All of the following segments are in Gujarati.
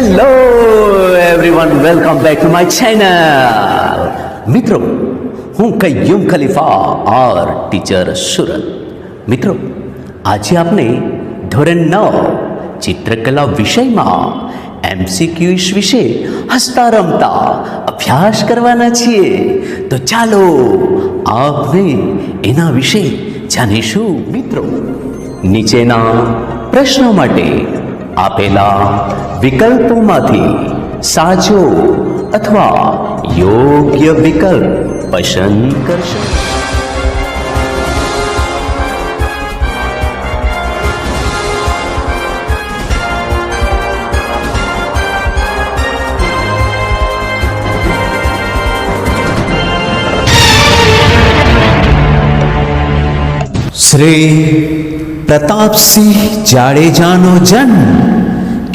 Hello everyone welcome back to my channel મિત્રો હું કૈયુમ ખલીફા આર ટીચર સુરત. મિત્રો આજે આપણે ધોરણ નવ ચિત્રકલા વિષયમાં એમસીક્યુઝ વિશે હસતા રમતા અભ્યાસ કરવાના છીએ. તો ચાલો આપણે એના વિશે જાણીશું. મિત્રો નીચેના પ્રશ્નો માટે આપેલા વિકલ્પોમાંથી સાચો અથવા યોગ્ય વિકલ્પ પસંદ કરશો શ્રી પ્રતાપસિંહ જાડેજાનો જન્મ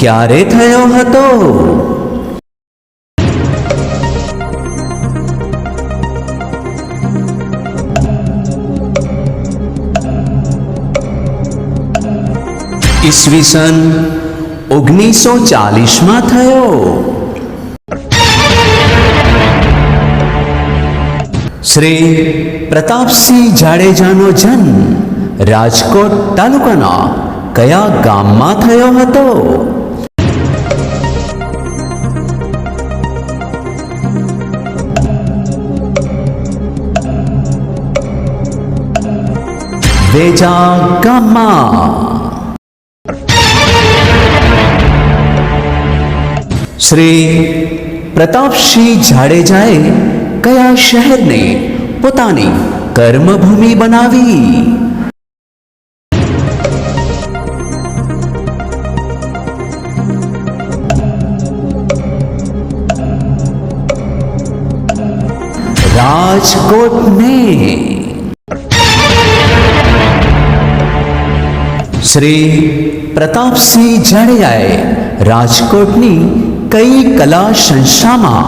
ક્યારે થયો હતો? ઈસવીસન ઓગણીસો ચાલીસમાં થયો. શ્રી પ્રતાપસિંહ જાડેજાનો જન્મ રાજકોટ તાલુકાના કયા ગામમાં થયો હતો? વેજા ગામમાં શ્રી પ્રતાપસિંહ જાડેજાએ કયા શહેરને પોતાની કર્મભૂમિ બનાવી રાજકોટને શ્રી પ્રતાપસિંહ જાડેજાએ રાજકોટની કઈ કલા સંસ્થામાં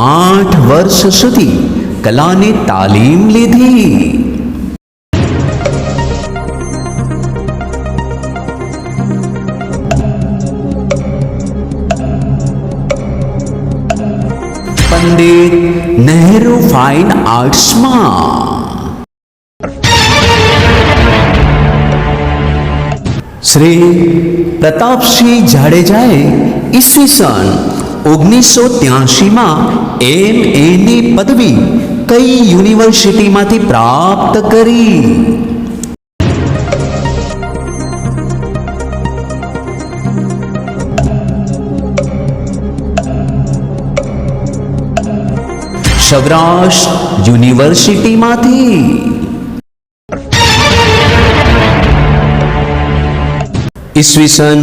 આઠ વર્ષ સુધી કલાની તાલીમ લીધી? પંડિત નહેરુ ફાઇન આર્ટ્સમાં શ્રી પ્રતાપસિંહ જાડેજાએ ઈસવીસન ઓગણીસો ત્યાસીમાં એમ એની પદવી કઈ યુનિવર્સિટીમાંથી પ્રાપ્ત કરી? સૌરાષ્ટ્ર યુનિવર્સિટીમાંથી ઈસવીસન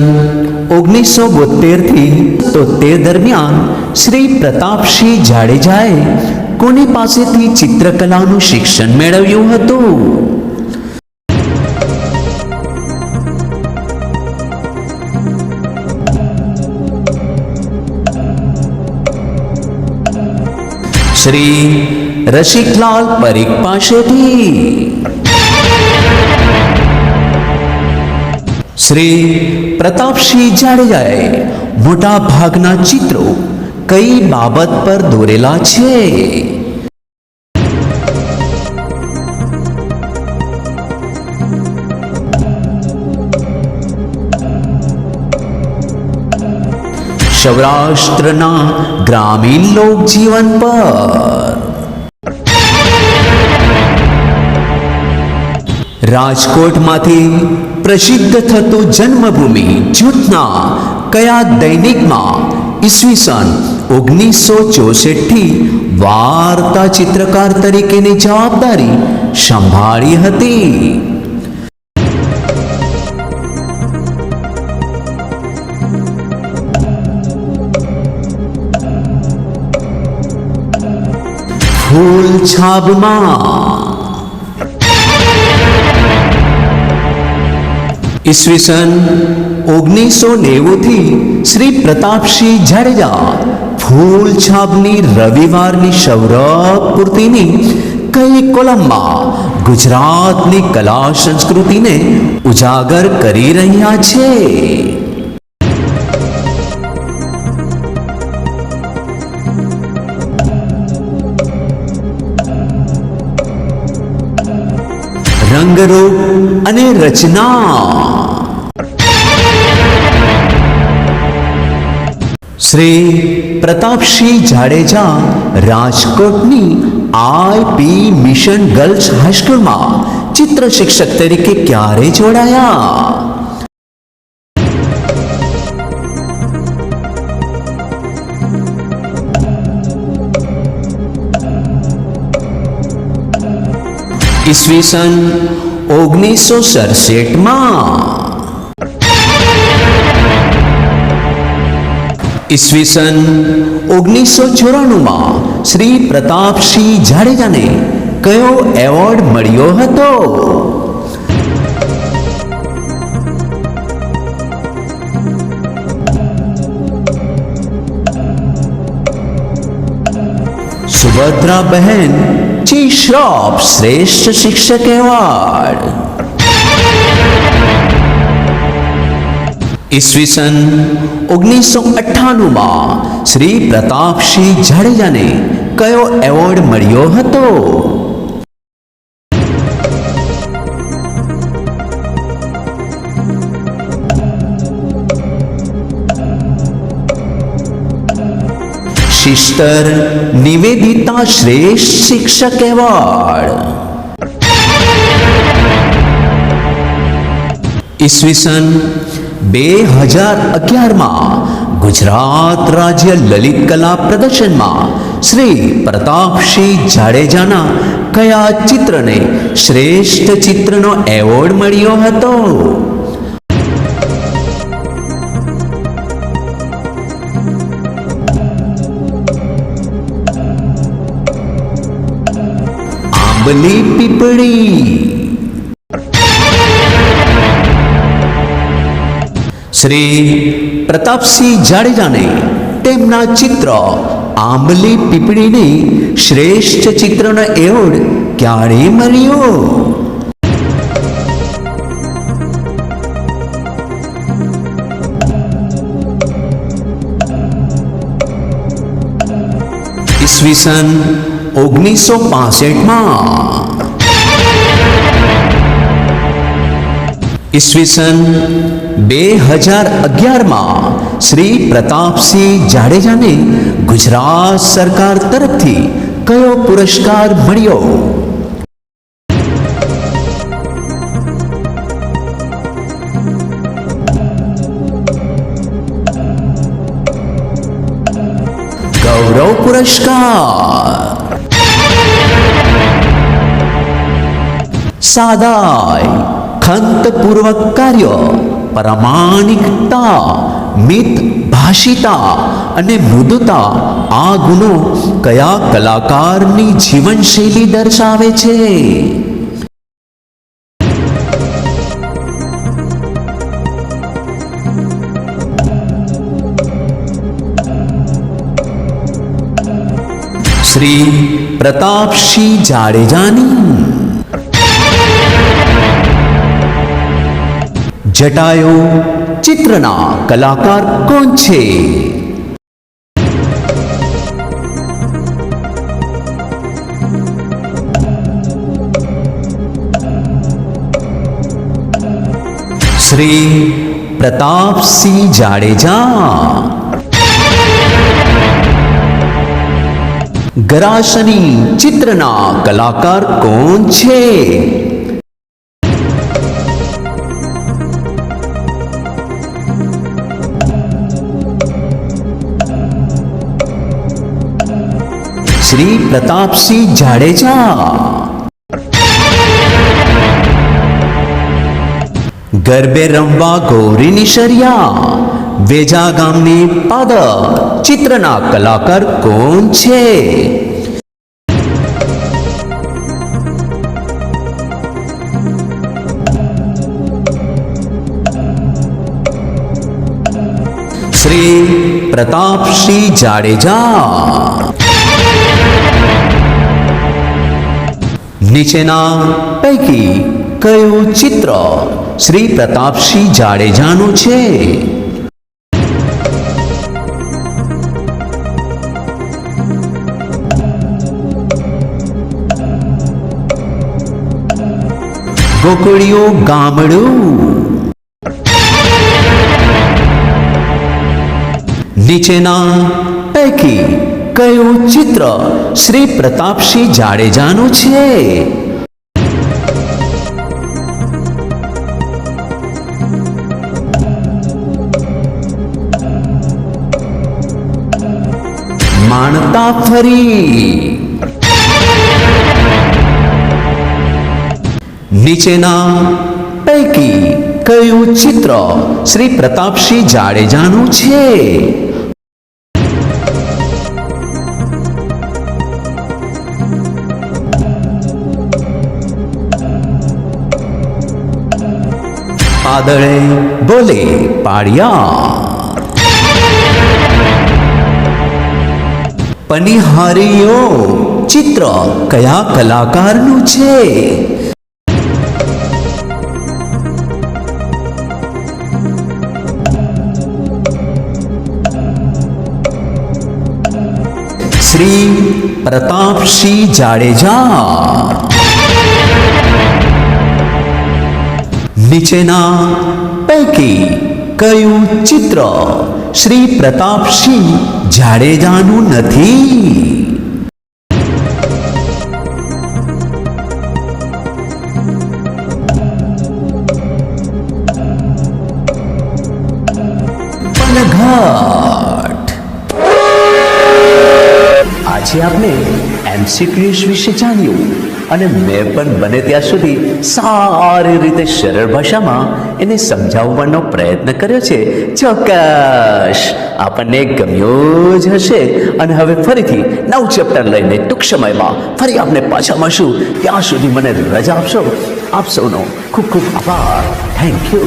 ઓગણીસો બોતેરથી તોતેર દરમિયાન શ્રી પ્રતાપસિંહ જાડેજાએ કોની પાસેથી ચિત્રકલાનું શિક્ષણ મેળવ્યું હતું? શ્રી રસિકલાલ પરીખ પાસેથી શ્રી પ્રતાપસિંહ જાડેજાએ મોટા ભાગના ચિત્રો કઈ બાબત પર દોરેલા છે? સૌરાષ્ટ્રના ગ્રામીણ લોકજીવન પર રાજકોટમાંથી પ્રસિદ્ધ થતું જન્મભૂમિ જૂથના કયા દૈનિકમાં? ઈસવીસન ઓગણીસો ચોસઠથી વાર્તા ચિત્રકાર તરીકેની જવાબદારી સંભાળી હતી. ફૂલ છાબમાં ઈસવીસન ઓગણીસો નેવુંથી શ્રી પ્રતાપસિંહ જાડેજા ફૂલ છાપની રવિવારની સૌરભ પૂર્તિની કઈ કોલમમાં ગુજરાતની કલા સંસ્કૃતિને ઉજાગર કરી રહ્યા છે? રંગરૂપ અને રચના. શ્રી પ્રતાપસિંહ જાડેજા રાજકોટની આઈપી મિશન ગર્લ્સ હાઈસ્કૂલમાં ચિત્ર શિક્ષક તરીકે ક્યારે જોડાયા? ઈસવીસન ઓગણીસો સડસઠમાં. ઈસવીસન ઓગણીસો ચોરાણુંમાં શ્રી પ્રતાપસિંહ જાડેજાને કયો એવોર્ડ મળ્યો હતો? સુભદ્રા બહેન જી શ્રોફ શ્રેષ્ઠ શિક્ષક એવોર્ડ ઈસવીસન ઓગણીસો અઠ્ઠાણુંમાં શ્રી પ્રતાપસિંહ જાડેજાને કયો એવોર્ડ મળ્યો હતો સિસ્ટર નિવેદિતા શ્રેષ્ઠ શિક્ષક એવોર્ડ. ઈસવીસન બે હજાર અગિયારમાં ગુજરાત રાજ્ય લલિત કલા પ્રદર્શનમાં શ્રી પ્રતાપસિંહ જાડેજાના કયા ચિત્રને શ્રેષ્ઠ ચિત્રનો એવોર્ડ મળ્યો હતો? આંબલી પીપળી શ્રી પ્રતાપસિંહ જાડેજાને તેમના ચિત્ર આંબલી પીપળીની શ્રેષ્ઠ ચિત્રનો એવોર્ડ ક્યારે મળ્યો? ઈસવીસન ઓગણીસો પાસઠમાં ઈસવીસન બે હજાર અગિયારમાં શ્રી પ્રતાપસિંહ જાડેજાને ગુજરાત સરકાર તરફથી કયો પુરસ્કાર મળ્યો? ગૌરવ પુરસ્કાર. સાદાય ખંતપૂર્વક કાર્ય પ્રામાણિકતા મિત ભાષિતા અને મૃદુતા આ ગુણો કયા કલાકારની જીવનશૈલી દર્શાવે છે શ્રી પ્રતાપસિંહ જાડેજાની જટાયુ ચિત્રના કલાકાર કોણ છે? શ્રી પ્રતાપસિંહ જાડેજા. ગરાશની ચિત્રના કલાકાર કોણ છે? શ્રી પ્રતાપસિંહ જાડેજા. ગરબે રમવા ગૌરીની શરિયા. વેજા ગામની પાદ ચિત્રના કલાકાર કોણ છે? શ્રી પ્રતાપસિંહ જાડેજા. નીચેના પૈકી કયું ચિત્ર શ્રી પ્રતાપસિંહ જાડેજાનું છે? ગોકળિયું ગામડું. નીચેના પૈકી કયું ચિત્ર શ્રી પ્રતાપસિંહ જાડેજાનું છે? માણતા ફરી. નીચેના પૈકી કયું ચિત્ર શ્રી પ્રતાપસિંહ જાડેજાનું છે? પાદળે બોલે પાડિયા પનિહારીઓ ચિત્ર કયા કલાકારનું છે શ્રી પ્રતાપસિંહ જાડેજા નીચેના પૈકી કયું ચિત્ર શ્રી પ્રતાપસિંહ જાડેજાનું નથી આજે આપણે એમસીક્યુઝ વિશે જાણ્યું અને મેં પણ બને ત્યાં સુધી સારી રીતે સરળ ભાષામાં એને સમજાવવાનો પ્રયત્ન કર્યો છે. ચોક્કસ! આપણને ગમ્યો જ હશે. અને હવે ફરીથી નવ ચેપ્ટર લઈને ટૂંક સમયમાં ફરી આપણે પાછા મળશું. ત્યાં સુધી મને રજા આપશો. આપ સૌનો ખૂબ ખૂબ આભાર. Thank you